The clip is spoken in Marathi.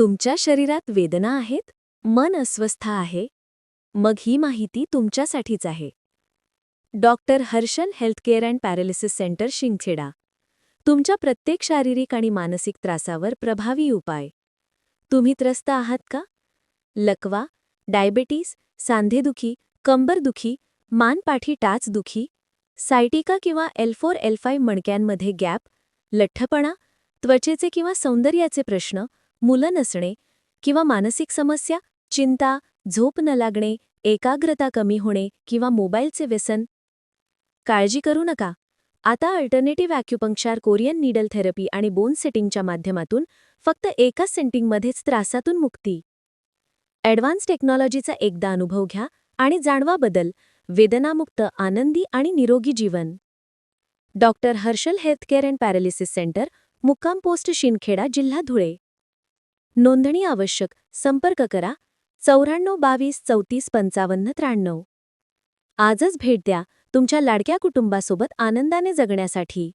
तुमच्या शरीरात वेदना आहेत? मन अस्वस्थ आहे? मग ही माहिती तुमच्यासाठीच आहे. Doctor Harshan healthcare and paralysis centre Shingkheda. तुमच्या प्रत्येक शारीरिक आणि मानसिक त्रासावर प्रभावी उपाय. तुम्ही त्रस्त आहात का? लकवा डायबेटीस सांधेदुखी कंबरदुखी मानपाठी टाचदुखी सायटिका किंवा एल फोर एल मणक्यांमध्ये गॅप लठ्ठपणा त्वचेचे किंवा सौंदर्याचे प्रश्न मुलं नसणे किंवा मानसिक समस्या चिंता झोप न लागणे एकाग्रता कमी होणे किंवा मोबाईलचे व्यसन. काळजी करू नका. आता alternative acupuncture Korean needle therapy आणि बोन सेटिंगच्या माध्यमातून फक्त एकाच सेंटिंगमध्येच त्रासातून मुक्ती. ॲडव्हान्स टेक्नॉलॉजीचा एकदा अनुभव घ्या आणि जाणवा बदल वेदनामुक्त आनंदी आणि निरोगी जीवन. Doctor Harshal healthcare and paralysis centre मुक्काम पोस्ट शिनखेडा जिल्हा धुळे. नोंदणी आवश्यक. संपर्क करा. चौऱ्याण्णव बावीस चौतीस पंचावन्न त्र्याण्णव. आजच भेट द्या तुमच्या लाडक्या कुटुंबासोबत आनंदाने जगण्यासाठी.